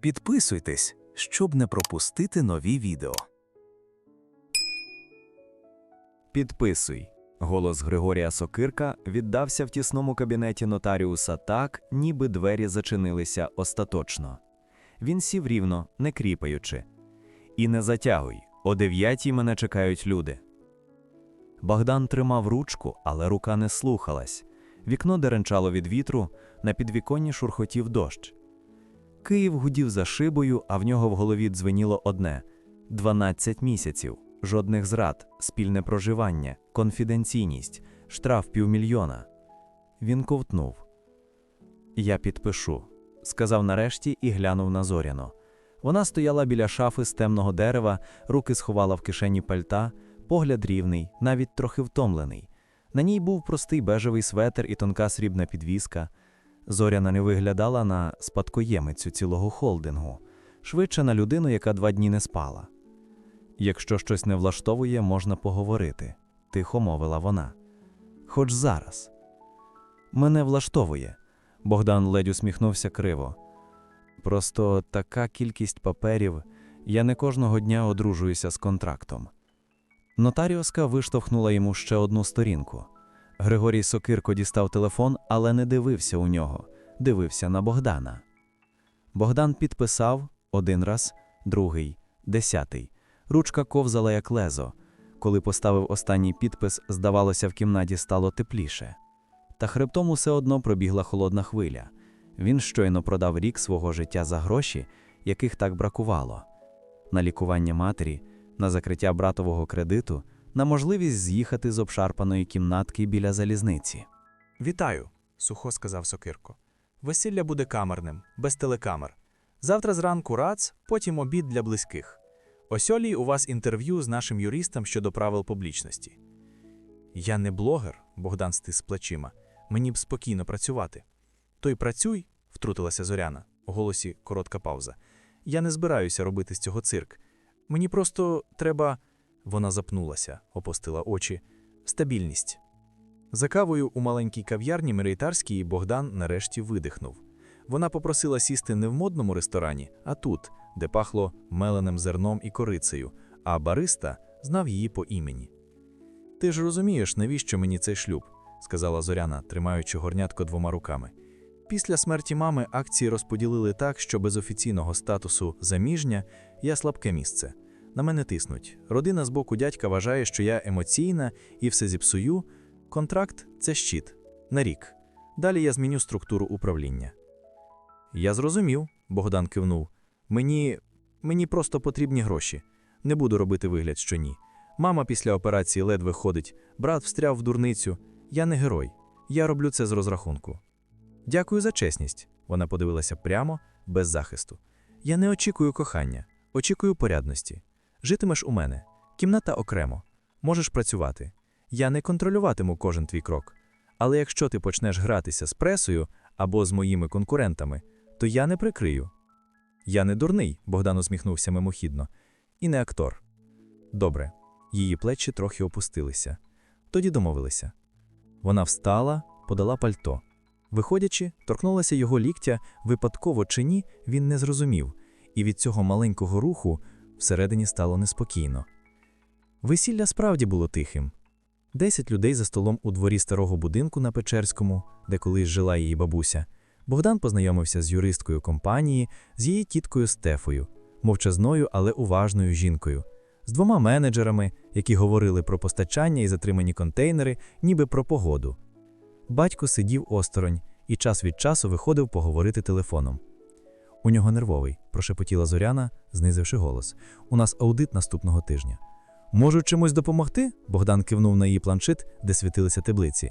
Підписуйтесь, щоб не пропустити нові відео. Підписуй. Голос Григорія Сокирка віддався в тісному кабінеті нотаріуса так, ніби двері зачинилися остаточно. Він сів рівно, не кріпаючи. І не затягуй, о дев'ятій мене чекають люди. Богдан тримав ручку, але рука не слухалась. Вікно деренчало від вітру, на підвіконні шурхотів дощ. Київ гудів за шибою, а в нього в голові дзвеніло одне: 12 місяців, жодних зрад, спільне проживання, конфіденційність, штраф півмільйона. Він ковтнув. Я підпишу, сказав нарешті і глянув на Зоряну. Вона стояла біля шафи з темного дерева, руки сховала в кишені пальта, погляд рівний, навіть трохи втомлений. На ній був простий бежевий светр і тонка срібна підвіска. Зоряна не виглядала на спадкоємицю цілого холдингу, швидше на людину, яка два дні не спала. Якщо щось не влаштовує, можна поговорити, тихо мовила вона. Хоч зараз. Мене влаштовує. Богдан ледь усміхнувся криво. Просто така кількість паперів, я не кожного дня одружуюся з контрактом. Нотаріуска виштовхнула йому ще одну сторінку. Григорій Сокирко дістав телефон, але не дивився у нього, дивився на Богдана. Богдан підписав один раз, другий, десятий. Ручка ковзала як лезо. Коли поставив останній підпис, здавалося, в кімнаті стало тепліше. Та хребтом усе одно пробігла холодна хвиля. Він щойно продав рік свого життя за гроші, яких так бракувало. На лікування матері, на закриття братового кредиту, на можливість з'їхати з обшарпаної кімнатки біля залізниці. Вітаю, сухо сказав Сокирко. Весілля буде камерним, без телекамер. Завтра зранку рац, потім обід для близьких. О сьолій у вас інтерв'ю з нашим юристом щодо правил публічності. Я не блогер, Богдан стис плечима. Мені б спокійно працювати. То й працюй, втрутилася Зоряна. У голосі коротка пауза. Я не збираюся робити з цього цирк. Мені просто треба. Вона запнулася, опустила очі. Стабільність. За кавою у маленькій кав'ярні Мерейтарській Богдан нарешті видихнув. Вона попросила сісти не в модному ресторані, а тут, де пахло меленим зерном і корицею, а бариста знав її по імені. Ти ж розумієш, навіщо мені цей шлюб, сказала Зоряна, тримаючи горнятко двома руками. Після смерті мами акції розподілили так, що без офіційного статусу заміжня я слабке місце. На мене тиснуть. Родина з боку дядька вважає, що я емоційна і все зіпсую. Контракт це щит на рік. Далі я зміню структуру управління. Я зрозумів, Богдан кивнув. Мені мені просто потрібні гроші. Не буду робити вигляд, що ні. Мама після операції ледве ходить, брат встряв в дурницю. Я не герой. Я роблю це з розрахунку. Дякую за чесність. Вона подивилася прямо, без захисту. Я не очікую кохання, очікую порядності. Житимеш у мене, кімната окремо, можеш працювати. Я не контролюватиму кожен твій крок. Але якщо ти почнеш гратися з пресою або з моїми конкурентами, то я не прикрию. Я не дурний, Богдан усміхнувся мимохідно, і не актор. Добре, її плечі трохи опустилися. Тоді домовилися. Вона встала, подала пальто. Виходячи, торкнулася його ліктя, випадково чи ні, він не зрозумів, і від цього маленького руху всередині стало неспокійно. Весілля справді було тихим. Десять людей за столом у дворі старого будинку на Печерському, де колись жила її бабуся. Богдан познайомився з юристкою компанії, з її тіткою Стефою, мовчазною, але уважною жінкою, з двома менеджерами, які говорили про постачання і затримані контейнери, ніби про погоду. Батько сидів осторонь і час від часу виходив поговорити телефоном. У нього нервовий, прошепотіла Зоряна, знизивши голос. У нас аудит наступного тижня. Можу чимось допомогти? Богдан кивнув на її планшет, де світилися таблиці.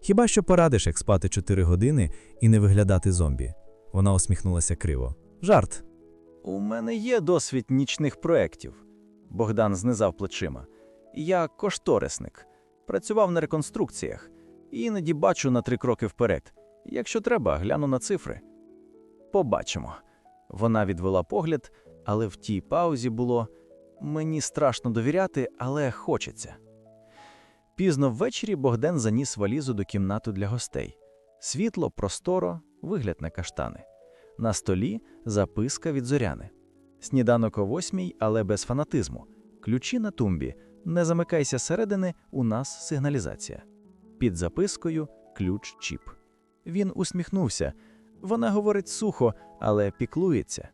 Хіба що порадиш, як спати 4 години і не виглядати зомбі? Вона усміхнулася криво. Жарт. У мене є досвід нічних проєктів. Богдан знизав плечима. Я кошторисник. Працював на реконструкціях. Іноді бачу на три кроки вперед. Якщо треба, гляну на цифри. Побачимо. Вона відвела погляд, але в тій паузі було мені страшно довіряти, але хочеться. Пізно ввечері Богдан заніс валізу до кімнати для гостей. Світло, просторо, вигляд на каштани. На столі записка від зоряни. Сніданок о восьмій, але без фанатизму. Ключі на тумбі. Не замикайся зсередини, у нас сигналізація. Під запискою ключ чіп. Він усміхнувся. Вона говорить сухо, але піклується.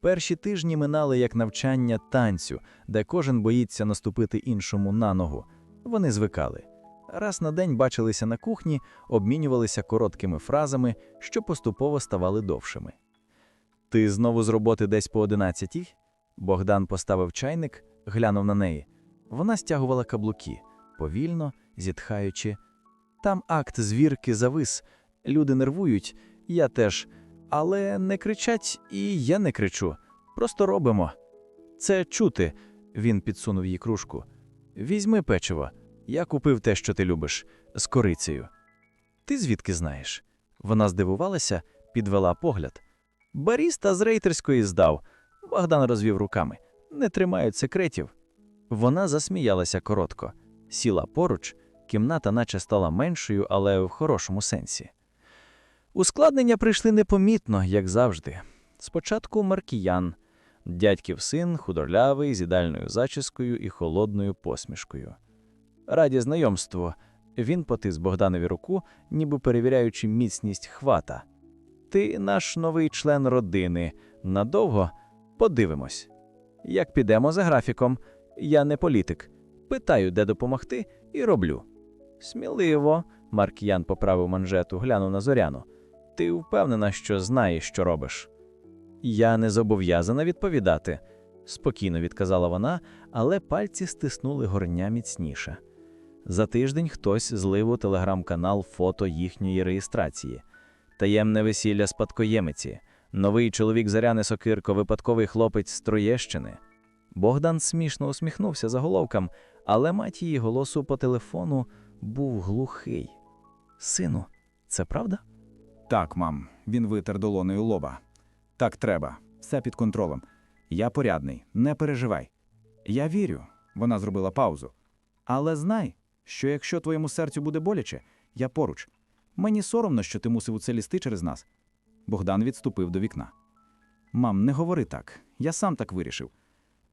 Перші тижні минали як навчання танцю, де кожен боїться наступити іншому на ногу. Вони звикали. Раз на день бачилися на кухні, обмінювалися короткими фразами, що поступово ставали довшими. Ти знову з роботи десь по одинадцятій? Богдан поставив чайник, глянув на неї. Вона стягувала каблуки, повільно, зітхаючи. Там акт звірки завис. Люди нервують, я теж. Але не кричать, і я не кричу. Просто робимо. Це чути, він підсунув їй кружку. Візьми печиво. Я купив те, що ти любиш, з корицею. Ти звідки знаєш? Вона здивувалася, підвела погляд. Баріста з рейтерської здав. Богдан розвів руками. Не тримають секретів. Вона засміялася коротко, сіла поруч, кімната наче стала меншою, але в хорошому сенсі. Ускладнення прийшли непомітно, як завжди. Спочатку Маркіян, дядьків син, худорлявий, з ідеальною зачіскою і холодною посмішкою. Раді знайомству, він потис Богданові руку, ніби перевіряючи міцність хвата. Ти наш новий член родини. Надовго подивимось. Як підемо за графіком, я не політик. Питаю, де допомогти, і роблю. Сміливо, Маркіян поправив манжету, глянув на зоряну. Ти впевнена, що знаєш, що робиш? Я не зобов'язана відповідати, спокійно відказала вона, але пальці стиснули горня міцніше. За тиждень хтось злив у телеграм-канал фото їхньої реєстрації. Таємне весілля спадкоємиці, новий чоловік Заряни Сокирко, випадковий хлопець з Троєщини. Богдан смішно усміхнувся заголовком, але мать її голосу по телефону був глухий. Сину, це правда? Так, мам, він витер долоною лоба. Так треба, все під контролем. Я порядний, не переживай. Я вірю, вона зробила паузу. Але знай, що якщо твоєму серцю буде боляче, я поруч. Мені соромно, що ти мусив у це лізти через нас. Богдан відступив до вікна. Мам, не говори так. Я сам так вирішив.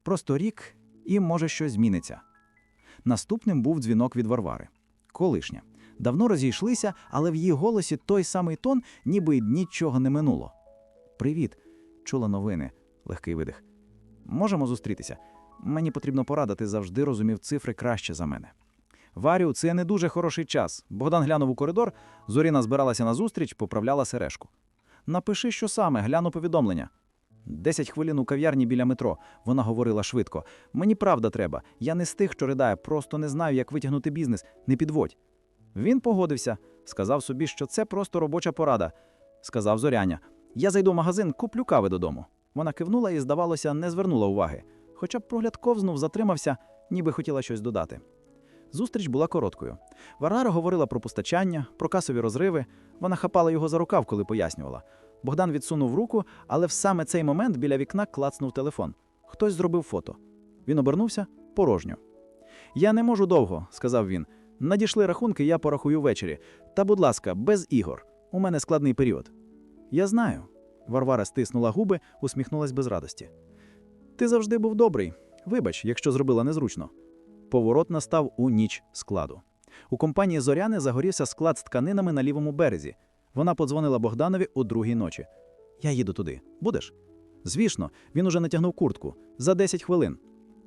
Просто рік, і може щось зміниться. Наступним був дзвінок від Варвари. Колишня. Давно розійшлися, але в її голосі той самий тон, ніби й нічого не минуло. Привіт, чула новини, легкий видих. Можемо зустрітися. Мені потрібно порада, ти завжди розумів цифри краще за мене. Варю, це не дуже хороший час. Богдан глянув у коридор, Зоріна збиралася на зустріч, поправляла сережку. Напиши, що саме, гляну повідомлення. Десять хвилин у кав'ярні біля метро. Вона говорила швидко. Мені правда треба. Я не з тих, що ридає, просто не знаю, як витягнути бізнес. Не підводь. Він погодився, сказав собі, що це просто робоча порада. Сказав Зоряня. Я зайду в магазин, куплю кави додому. Вона кивнула і, здавалося, не звернула уваги. Хоча б прогляд ковзнув, затримався, ніби хотіла щось додати. Зустріч була короткою. Варвара говорила про постачання, про касові розриви. Вона хапала його за рукав, коли пояснювала. Богдан відсунув руку, але в саме цей момент біля вікна клацнув телефон. Хтось зробив фото. Він обернувся порожньо. Я не можу довго, сказав він. Надійшли рахунки, я порахую ввечері. Та, будь ласка, без ігор. У мене складний період. Я знаю. Варвара стиснула губи, усміхнулась без радості. Ти завжди був добрий. Вибач, якщо зробила незручно. Поворот настав у ніч складу. У компанії Зоряни загорівся склад з тканинами на лівому березі. Вона подзвонила Богданові у другій ночі. Я їду туди. Будеш? Звісно, він уже натягнув куртку за 10 хвилин.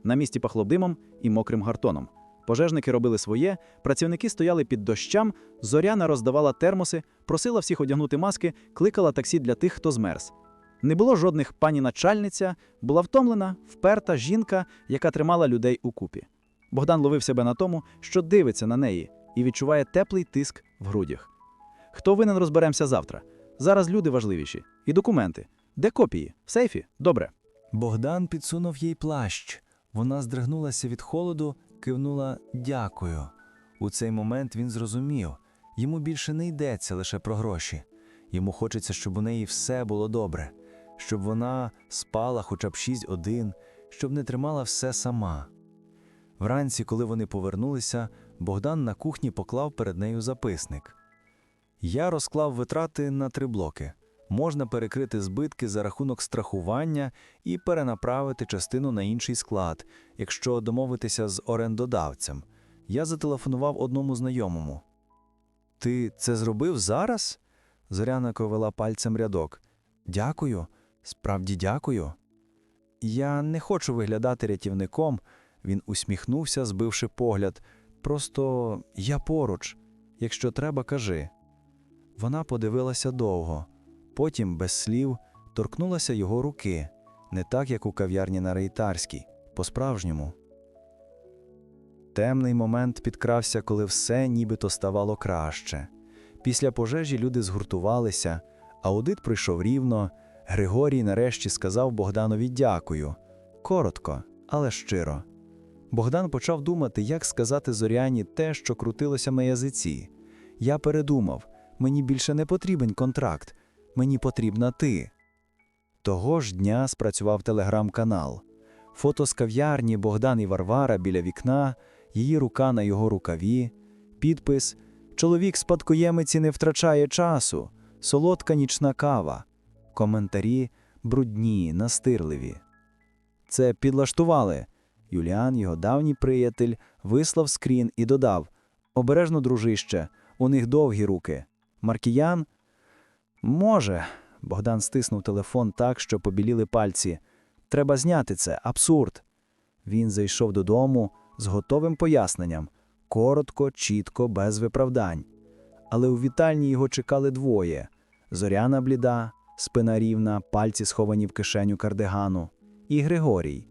На місці пахло димом і мокрим гартоном. Пожежники робили своє, працівники стояли під дощам, зоряна роздавала термоси, просила всіх одягнути маски, кликала таксі для тих, хто змерз. Не було жодних пані начальниця, була втомлена, вперта жінка, яка тримала людей у купі. Богдан ловив себе на тому, що дивиться на неї і відчуває теплий тиск в грудях. Хто винен розберемося завтра? Зараз люди важливіші. І документи. Де копії? В сейфі? Добре. Богдан підсунув їй плащ. Вона здригнулася від холоду, кивнула дякую. У цей момент він зрозумів йому більше не йдеться лише про гроші. Йому хочеться, щоб у неї все було добре, щоб вона спала хоча б 6-1, щоб не тримала все сама. Вранці, коли вони повернулися, Богдан на кухні поклав перед нею записник. Я розклав витрати на три блоки. Можна перекрити збитки за рахунок страхування і перенаправити частину на інший склад, якщо домовитися з орендодавцем. Я зателефонував одному знайомому. Ти це зробив зараз? Зоряна ковела пальцем рядок. Дякую, справді дякую. Я не хочу виглядати рятівником, він усміхнувся, збивши погляд. Просто я поруч. Якщо треба, кажи. Вона подивилася довго, потім, без слів, торкнулася його руки, не так, як у кав'ярні на Рейтарській, по-справжньому. Темний момент підкрався, коли все нібито ставало краще. Після пожежі люди згуртувалися, аудит пройшов рівно. Григорій нарешті сказав Богданові дякую. Коротко, але щиро. Богдан почав думати, як сказати Зоряні те, що крутилося на язиці. Я передумав, мені більше не потрібен контракт, мені потрібна ти. Того ж дня спрацював телеграм-канал. Фото з кав'ярні Богдан і Варвара біля вікна, її рука на його рукаві, підпис Чоловік спадкоємиці не втрачає часу, солодка нічна кава. Коментарі брудні, настирливі. Це підлаштували. Юліан, його давній приятель, вислав скрін і додав: Обережно, дружище, у них довгі руки. Маркіян? Може. Богдан стиснув телефон так, що побіліли пальці. Треба зняти це, абсурд. Він зайшов додому з готовим поясненням коротко, чітко, без виправдань. Але у вітальні його чекали двоє: зоряна бліда, спина рівна, пальці сховані в кишеню кардигану, і Григорій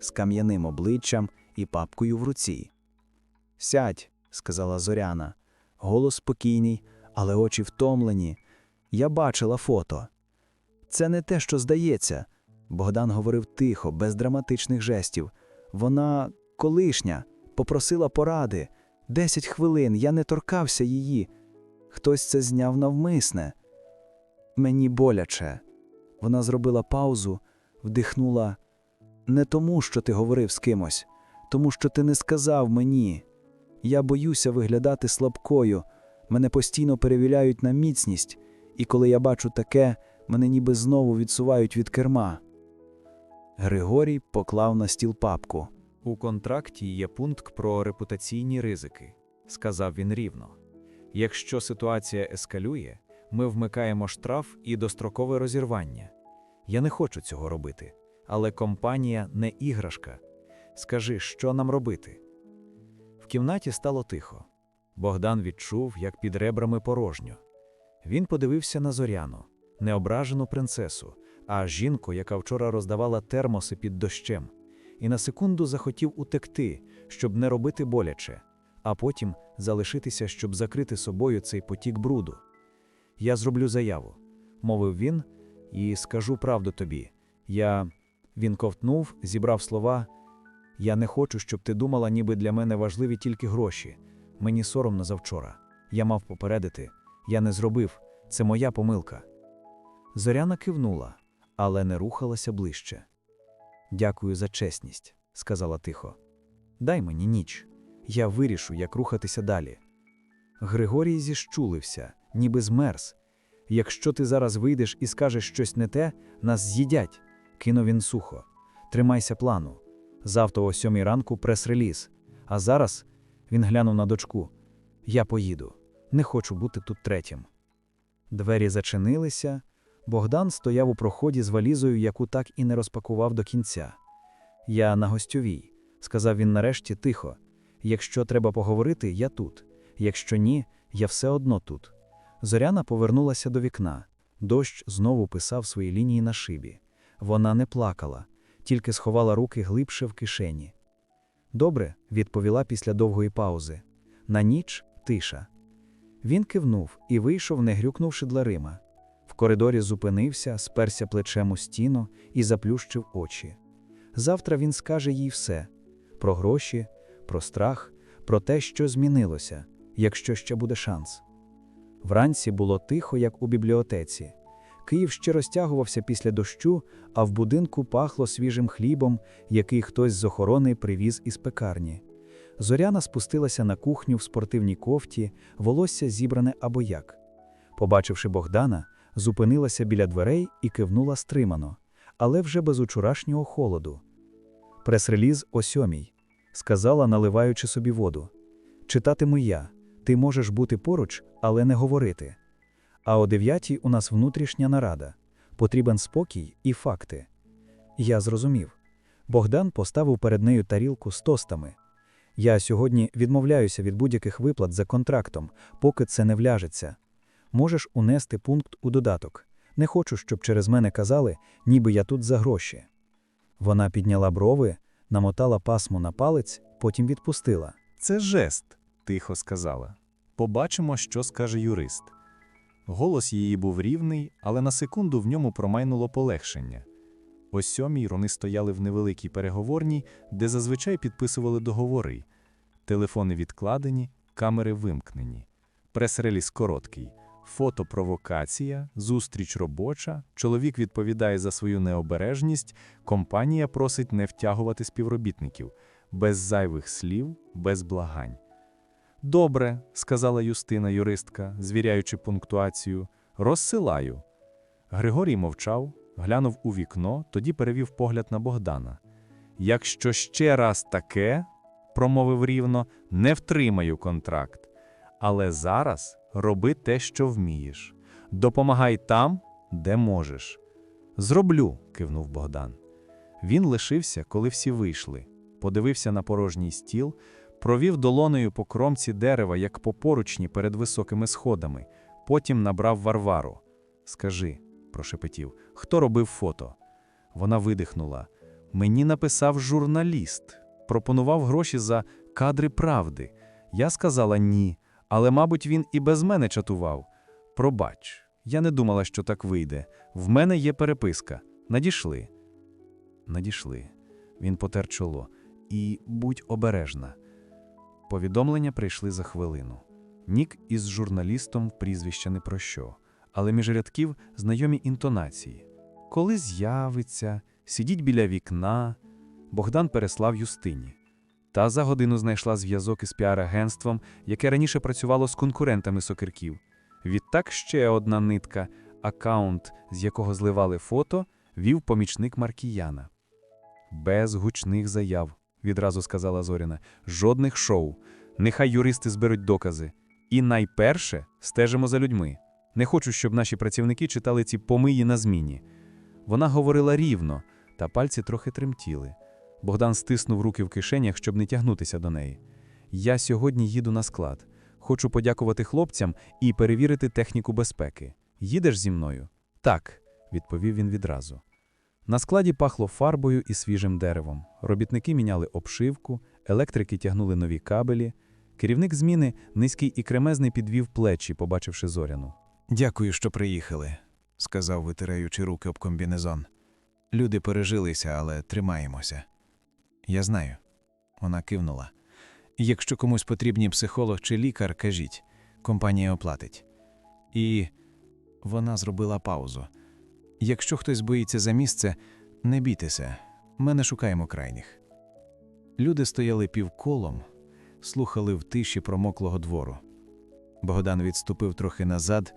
з кам'яним обличчям і папкою в руці. Сядь, сказала Зоряна. Голос спокійний, але очі втомлені. Я бачила фото. Це не те, що здається. Богдан говорив тихо, без драматичних жестів. Вона колишня, попросила поради. Десять хвилин, я не торкався її. Хтось це зняв навмисне. Мені боляче. Вона зробила паузу, вдихнула. Не тому, що ти говорив з кимось, тому що ти не сказав мені. Я боюся виглядати слабкою, мене постійно перевіряють на міцність, і коли я бачу таке, мене ніби знову відсувають від керма. Григорій поклав на стіл папку. У контракті є пункт про репутаційні ризики, сказав він рівно. Якщо ситуація ескалює, ми вмикаємо штраф і дострокове розірвання. Я не хочу цього робити, але компанія не іграшка. Скажи, що нам робити? В кімнаті стало тихо. Богдан відчув, як під ребрами порожньо. Він подивився на зоряну, не ображену принцесу, а жінку, яка вчора роздавала термоси під дощем, і на секунду захотів утекти, щоб не робити боляче, а потім залишитися, щоб закрити собою цей потік бруду. Я зроблю заяву, мовив він, і скажу правду тобі. Я. Він ковтнув, зібрав слова. Я не хочу, щоб ти думала, ніби для мене важливі тільки гроші. Мені соромно завчора. Я мав попередити. Я не зробив. Це моя помилка. Зоряна кивнула, але не рухалася ближче. Дякую за чесність, сказала тихо. Дай мені ніч. Я вирішу, як рухатися далі. Григорій зіщулився, ніби змерз. Якщо ти зараз вийдеш і скажеш щось не те, нас з'їдять, кинув він сухо. Тримайся плану. Завтра о сьомій ранку прес-реліз. А зараз він глянув на дочку. Я поїду. Не хочу бути тут третім. Двері зачинилися. Богдан стояв у проході з валізою, яку так і не розпакував до кінця. Я на гостьовій, сказав він нарешті тихо. Якщо треба поговорити, я тут. Якщо ні, я все одно тут. Зоряна повернулася до вікна. Дощ знову писав свої лінії на шибі. Вона не плакала, тільки сховала руки глибше в кишені. Добре, відповіла після довгої паузи. На ніч тиша. Він кивнув і вийшов, не грюкнувши дверима. В коридорі зупинився, сперся плечем у стіну і заплющив очі. Завтра він скаже їй все про гроші, про страх, про те, що змінилося, якщо ще буде шанс. Вранці було тихо, як у бібліотеці. Київ ще розтягувався після дощу, а в будинку пахло свіжим хлібом, який хтось з охорони привіз із пекарні. Зоряна спустилася на кухню в спортивній кофті, волосся зібране або як. Побачивши Богдана, зупинилася біля дверей і кивнула стримано, але вже без учорашнього холоду. Прес-реліз о сьомій, сказала, наливаючи собі воду. Читатиму я. Ти можеш бути поруч, але не говорити. А о дев'ятій у нас внутрішня нарада. Потрібен спокій і факти. Я зрозумів. Богдан поставив перед нею тарілку з тостами. Я сьогодні відмовляюся від будь-яких виплат за контрактом, поки це не вляжеться. Можеш унести пункт у додаток. Не хочу, щоб через мене казали, ніби я тут за гроші. Вона підняла брови, намотала пасму на палець, потім відпустила. Це жест, тихо сказала. Побачимо, що скаже юрист. Голос її був рівний, але на секунду в ньому промайнуло полегшення. О сьомій вони стояли в невеликій переговорній, де зазвичай підписували договори. Телефони відкладені, камери вимкнені. Прес-реліз короткий. Фото провокація, зустріч робоча, чоловік відповідає за свою необережність, компанія просить не втягувати співробітників, без зайвих слів, без благань. Добре, сказала Юстина юристка, звіряючи пунктуацію, розсилаю. Григорій мовчав, глянув у вікно, тоді перевів погляд на Богдана. Якщо ще раз таке, промовив рівно, не втримаю контракт. Але зараз роби те, що вмієш. Допомагай там, де можеш. Зроблю, кивнув Богдан. Він лишився, коли всі вийшли, подивився на порожній стіл, провів долонею по кромці дерева, як по поручні перед високими сходами, потім набрав Варвару. Скажи, прошепотів, хто робив фото? Вона видихнула. Мені написав журналіст, пропонував гроші за кадри правди. Я сказала ні, але, мабуть, він і без мене чатував. Пробач, я не думала, що так вийде. В мене є переписка. Надійшли. Надійшли. Він потер чоло. І будь обережна. Повідомлення прийшли за хвилину. Нік із журналістом прізвища не про що, але між рядків знайомі інтонації. Коли з'явиться, сидіть біля вікна. Богдан переслав Юстині. Та за годину знайшла зв'язок із піар-агентством, яке раніше працювало з конкурентами сокирків. Відтак ще одна нитка, акаунт, з якого зливали фото, вів помічник Маркіяна. Без гучних заяв, відразу сказала Зоріна, жодних шоу. Нехай юристи зберуть докази. І найперше стежимо за людьми. Не хочу, щоб наші працівники читали ці помиї на зміні. Вона говорила рівно, та пальці трохи тремтіли. Богдан стиснув руки в кишенях, щоб не тягнутися до неї. Я сьогодні їду на склад. Хочу подякувати хлопцям і перевірити техніку безпеки. Їдеш зі мною? Так, відповів він відразу. На складі пахло фарбою і свіжим деревом. Робітники міняли обшивку, електрики тягнули нові кабелі. Керівник зміни, низький і кремезний, підвів плечі, побачивши зоряну. Дякую, що приїхали, сказав, витираючи руки об комбінезон. Люди пережилися, але тримаємося. Я знаю. Вона кивнула. Якщо комусь потрібні психолог чи лікар, кажіть, компанія оплатить. І вона зробила паузу. Якщо хтось боїться за місце, не бійтеся, ми не шукаємо крайніх. Люди стояли півколом, слухали в тиші промоклого двору. Богдан відступив трохи назад,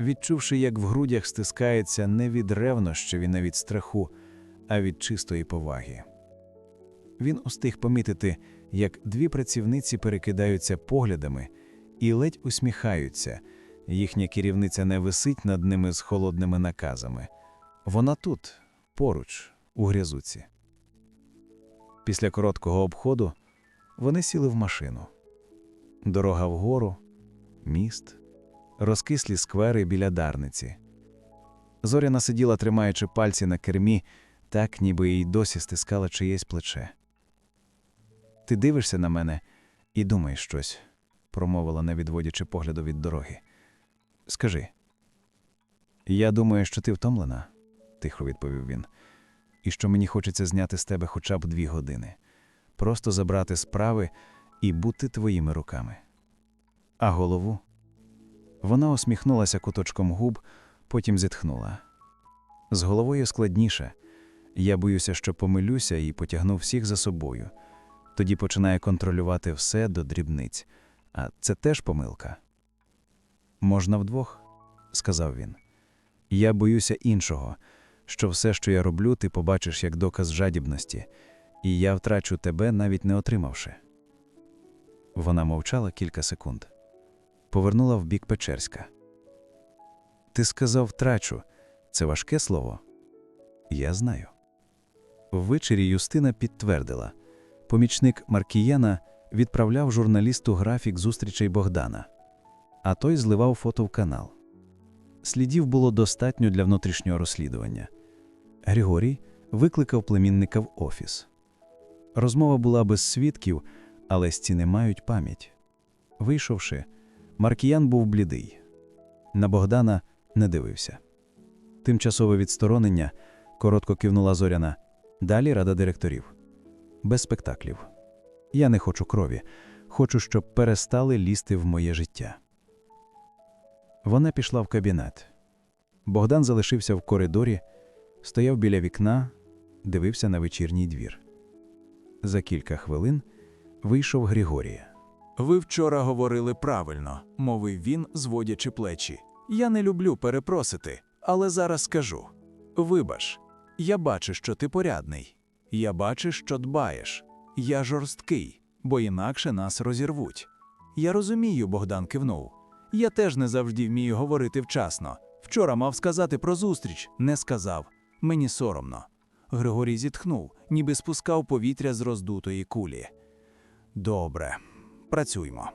відчувши, як в грудях стискається не від ревнощів і не від страху, а від чистої поваги. Він устиг помітити, як дві працівниці перекидаються поглядами і ледь усміхаються. Їхня керівниця не висить над ними з холодними наказами. Вона тут, поруч, у грязуці. Після короткого обходу вони сіли в машину. Дорога вгору, міст, розкислі сквери біля дарниці. Зоряна сиділа, тримаючи пальці на кермі, так ніби їй досі стискала чиєсь плече. Ти дивишся на мене і думаєш щось, промовила, не відводячи погляду від дороги. Скажи. Я думаю, що ти втомлена, тихо відповів він, і що мені хочеться зняти з тебе хоча б дві години, просто забрати справи і бути твоїми руками. А голову? Вона усміхнулася куточком губ, потім зітхнула. З головою складніше. Я боюся, що помилюся і потягну всіх за собою. Тоді починає контролювати все до дрібниць, а це теж помилка. Можна вдвох, сказав він. Я боюся іншого, що все, що я роблю, ти побачиш як доказ жадібності, і я втрачу тебе, навіть не отримавши. Вона мовчала кілька секунд. Повернула в бік Печерська. Ти сказав втрачу. Це важке слово? Я знаю. Ввечері Юстина підтвердила. Помічник Маркієна відправляв журналісту графік зустрічей Богдана, а той зливав фото в канал. Слідів було достатньо для внутрішнього розслідування. Григорій викликав племінника в офіс. Розмова була без свідків, але стіни мають пам'ять. Вийшовши, Маркіян був блідий. На Богдана не дивився. Тимчасове відсторонення коротко кивнула Зоряна. Далі рада директорів. Без спектаклів. Я не хочу крові. Хочу, щоб перестали лізти в моє життя. Вона пішла в кабінет. Богдан залишився в коридорі, стояв біля вікна, дивився на вечірній двір. За кілька хвилин вийшов Григорій. Ви вчора говорили правильно, мовив він, зводячи плечі. Я не люблю перепросити, але зараз скажу. Вибач, я бачу, що ти порядний. Я бачу, що дбаєш. Я жорсткий, бо інакше нас розірвуть. Я розумію, Богдан кивнув. Я теж не завжди вмію говорити вчасно. Вчора мав сказати про зустріч, не сказав. Мені соромно. Григорій зітхнув, ніби спускав повітря з роздутої кулі. Добре, працюймо.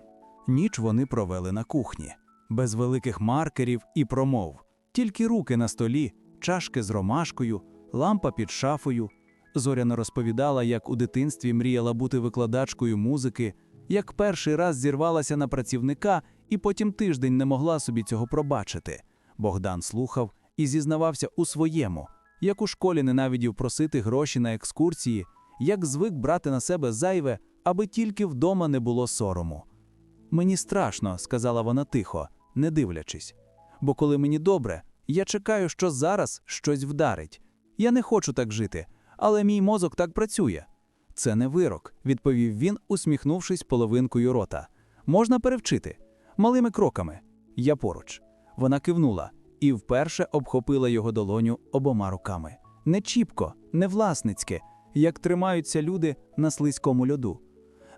Ніч вони провели на кухні, без великих маркерів і промов, тільки руки на столі, чашки з ромашкою, лампа під шафою. Зоряна розповідала, як у дитинстві мріяла бути викладачкою музики, як перший раз зірвалася на працівника і потім тиждень не могла собі цього пробачити. Богдан слухав і зізнавався у своєму, як у школі ненавидів просити гроші на екскурсії, як звик брати на себе зайве, аби тільки вдома не було сорому. Мені страшно, сказала вона тихо, не дивлячись. Бо коли мені добре, я чекаю, що зараз щось вдарить. Я не хочу так жити, але мій мозок так працює. Це не вирок, відповів він, усміхнувшись половинкою рота. Можна перевчити малими кроками. Я поруч. Вона кивнула і вперше обхопила його долоню обома руками. Не чіпко, не власницьке, як тримаються люди на слизькому льоду.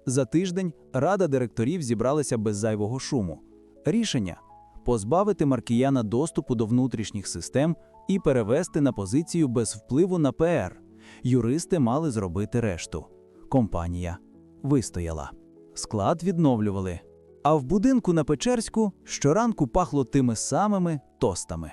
За тиждень рада директорів зібралася без зайвого шуму. Рішення позбавити Маркіяна доступу до внутрішніх систем і перевести на позицію без впливу на ПР. Юристи мали зробити решту. Компанія вистояла. Склад відновлювали. А в будинку на Печерську щоранку пахло тими самими тостами.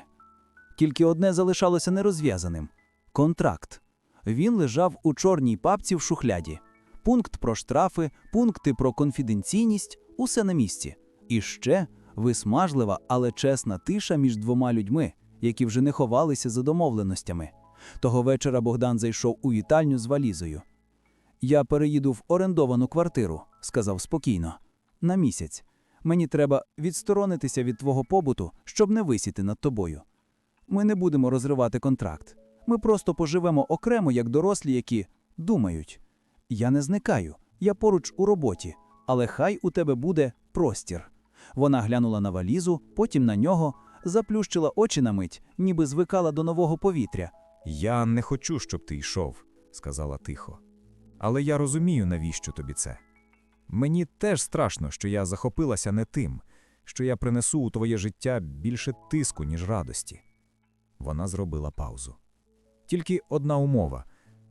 Тільки одне залишалося нерозв'язаним контракт. Він лежав у чорній папці в шухляді. Пункт про штрафи, пункти про конфіденційність усе на місці. І ще висмажлива, але чесна тиша між двома людьми, які вже не ховалися за домовленостями. Того вечора Богдан зайшов у вітальню з валізою. Я переїду в орендовану квартиру, сказав спокійно. На місяць. Мені треба відсторонитися від твого побуту, щоб не висіти над тобою. Ми не будемо розривати контракт. Ми просто поживемо окремо, як дорослі, які думають. Я не зникаю, я поруч у роботі, але хай у тебе буде простір. Вона глянула на валізу, потім на нього, заплющила очі на мить, ніби звикала до нового повітря. Я не хочу, щоб ти йшов, сказала тихо. Але я розумію, навіщо тобі це. Мені теж страшно, що я захопилася не тим, що я принесу у твоє життя більше тиску, ніж радості. Вона зробила паузу. Тільки одна умова: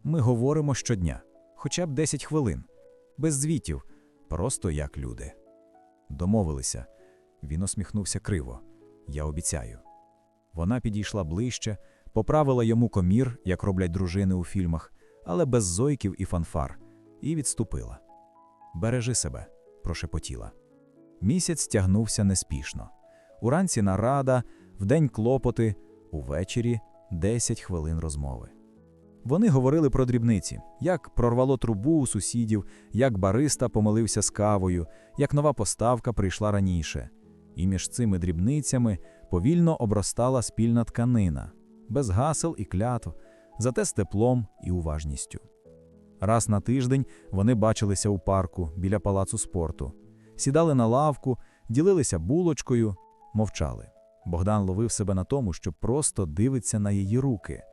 ми говоримо щодня, хоча б 10 хвилин, без звітів, просто як люди. Домовилися. Він усміхнувся криво. Я обіцяю. Вона підійшла ближче, поправила йому комір, як роблять дружини у фільмах, але без зойків і фанфар, і відступила. Бережи себе, прошепотіла. Місяць тягнувся неспішно. Уранці нарада, вдень клопоти, увечері 10 хвилин розмови. Вони говорили про дрібниці, як прорвало трубу у сусідів, як бариста помилився з кавою, як нова поставка прийшла раніше. І між цими дрібницями повільно обростала спільна тканина, без гасел і клятв, зате з теплом і уважністю. Раз на тиждень вони бачилися у парку біля палацу спорту, сідали на лавку, ділилися булочкою, мовчали. Богдан ловив себе на тому, що просто дивиться на її руки.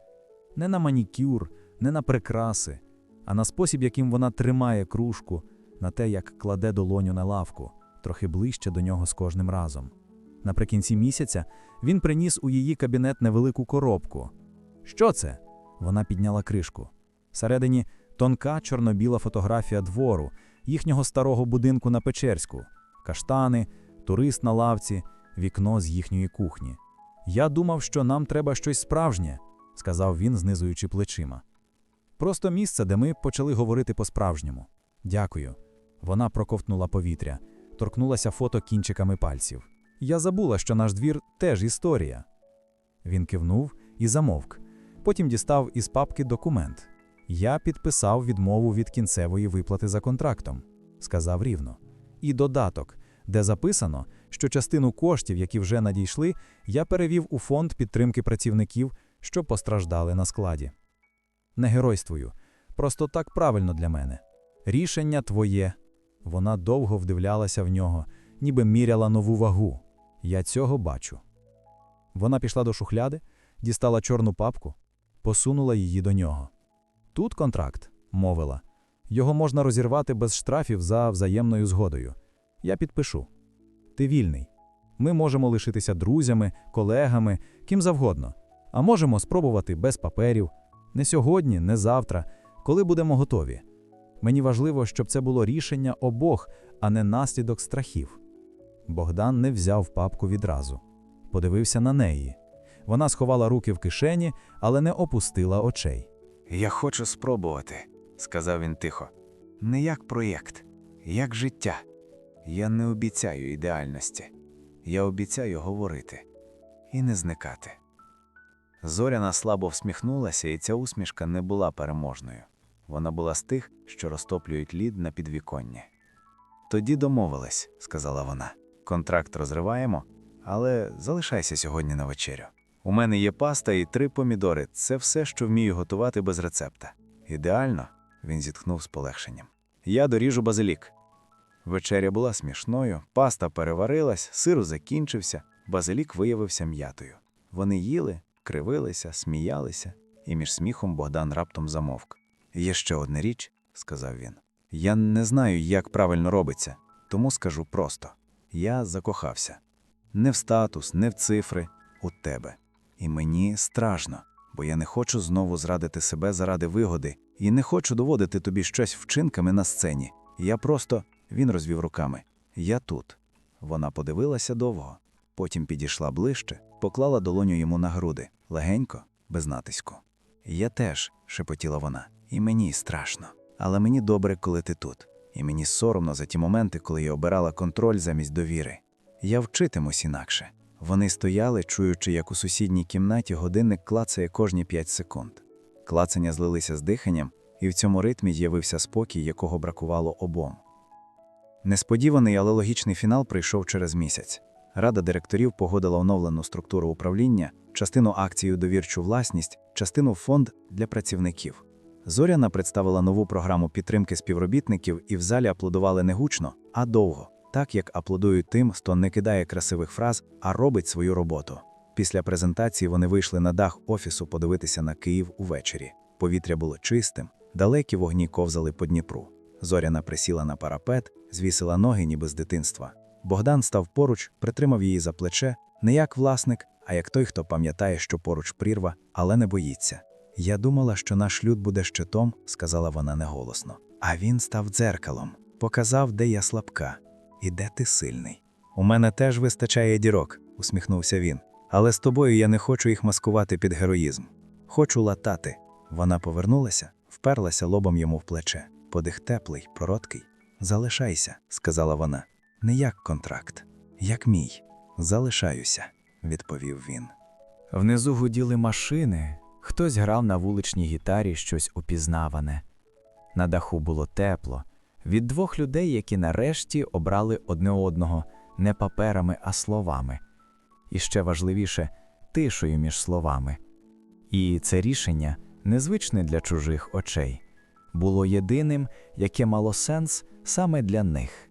Не на манікюр, не на прикраси, а на спосіб, яким вона тримає кружку, на те, як кладе долоню на лавку, трохи ближче до нього з кожним разом. Наприкінці місяця він приніс у її кабінет невелику коробку. Що це? Вона підняла кришку. Всередині тонка чорно-біла фотографія двору, їхнього старого будинку на Печерську, каштани, турист на лавці, вікно з їхньої кухні. Я думав, що нам треба щось справжнє, сказав він, знизуючи плечима. Просто місце, де ми почали говорити по-справжньому. Дякую. Вона проковтнула повітря, торкнулася фото кінчиками пальців. Я забула, що наш двір теж історія. Він кивнув і замовк. Потім дістав із папки документ. Я підписав відмову від кінцевої виплати за контрактом, сказав рівно. І додаток, де записано, що частину коштів, які вже надійшли, я перевів у фонд підтримки працівників, що постраждали на складі. Не геройствую, просто так правильно для мене. Рішення твоє. Вона довго вдивлялася в нього, ніби міряла нову вагу. Я цього бачу. Вона пішла до шухляди, дістала чорну папку, посунула її до нього. Тут контракт, мовила. Його можна розірвати без штрафів за взаємною згодою. Я підпишу. Ти вільний. Ми можемо лишитися друзями, колегами, ким завгодно, а можемо спробувати без паперів. Не сьогодні, не завтра, коли будемо готові. Мені важливо, щоб це було рішення обох, а не наслідок страхів. Богдан не взяв папку відразу. Подивився на неї. Вона сховала руки в кишені, але не опустила очей. Я хочу спробувати, сказав він тихо. Не як проєкт, як життя. Я не обіцяю ідеальності. Я обіцяю говорити і не зникати. Зоряна слабо всміхнулася, і ця усмішка не була переможною. Вона була з тих, що розтоплюють лід на підвіконні. Тоді домовились, сказала вона. Контракт розриваємо, але залишайся сьогодні на вечерю. У мене є паста і три помідори. Це все, що вмію готувати без рецепта. Ідеально, він зітхнув з полегшенням. Я доріжу базилік. Вечеря була смішною, паста переварилась, сиру закінчився, базилік виявився м'ятою. Вони їли, кривилися, сміялися, і між сміхом Богдан раптом замовк. Є ще одна річ, сказав він. Я не знаю, як правильно робиться, тому скажу просто: я закохався. Не в статус, не в цифри, у тебе. І мені страшно, бо я не хочу знову зрадити себе заради вигоди і не хочу доводити тобі щось вчинками на сцені. Я просто. Він розвів руками. Я тут. Вона подивилася довго, потім підійшла ближче, поклала долоню йому на груди, легенько, без натиску. Я теж, шепотіла вона, і мені страшно. Але мені добре, коли ти тут. І мені соромно за ті моменти, коли я обирала контроль замість довіри. Я вчитимусь інакше. Вони стояли, чуючи, як у сусідній кімнаті годинник клацає кожні п'ять секунд. Клацання злилися з диханням, і в цьому ритмі з'явився спокій, якого бракувало обом. Несподіваний, але логічний фінал прийшов через місяць. Рада директорів погодила оновлену структуру управління, частину акцій у довірчу власність, частину фонд для працівників. Зоряна представила нову програму підтримки співробітників і в залі аплодували не гучно, а довго, так як аплодують тим, хто не кидає красивих фраз, а робить свою роботу. Після презентації вони вийшли на дах офісу подивитися на Київ увечері. Повітря було чистим, далекі вогні ковзали по Дніпру. Зоряна присіла на парапет, звісила ноги, ніби з дитинства. Богдан став поруч, притримав її за плече, не як власник, а як той, хто пам'ятає, що поруч прірва, але не боїться. Я думала, що наш шлюб буде щитом, сказала вона неголосно. А він став дзеркалом, показав, де я слабка і де ти сильний. У мене теж вистачає дірок, усміхнувся він. Але з тобою я не хочу їх маскувати під героїзм. Хочу латати. Вона повернулася, вперлася лобом йому в плече. Подих теплий, короткий. Залишайся, сказала вона. Не як контракт, як мій. Залишаюся, відповів він. Внизу гуділи машини, хтось грав на вуличній гітарі щось упізнаване. На даху було тепло, від двох людей, які нарешті обрали одне одного не паперами, а словами. І ще важливіше тишою між словами. І це рішення, незвичне для чужих очей, було єдиним, яке мало сенс саме для них.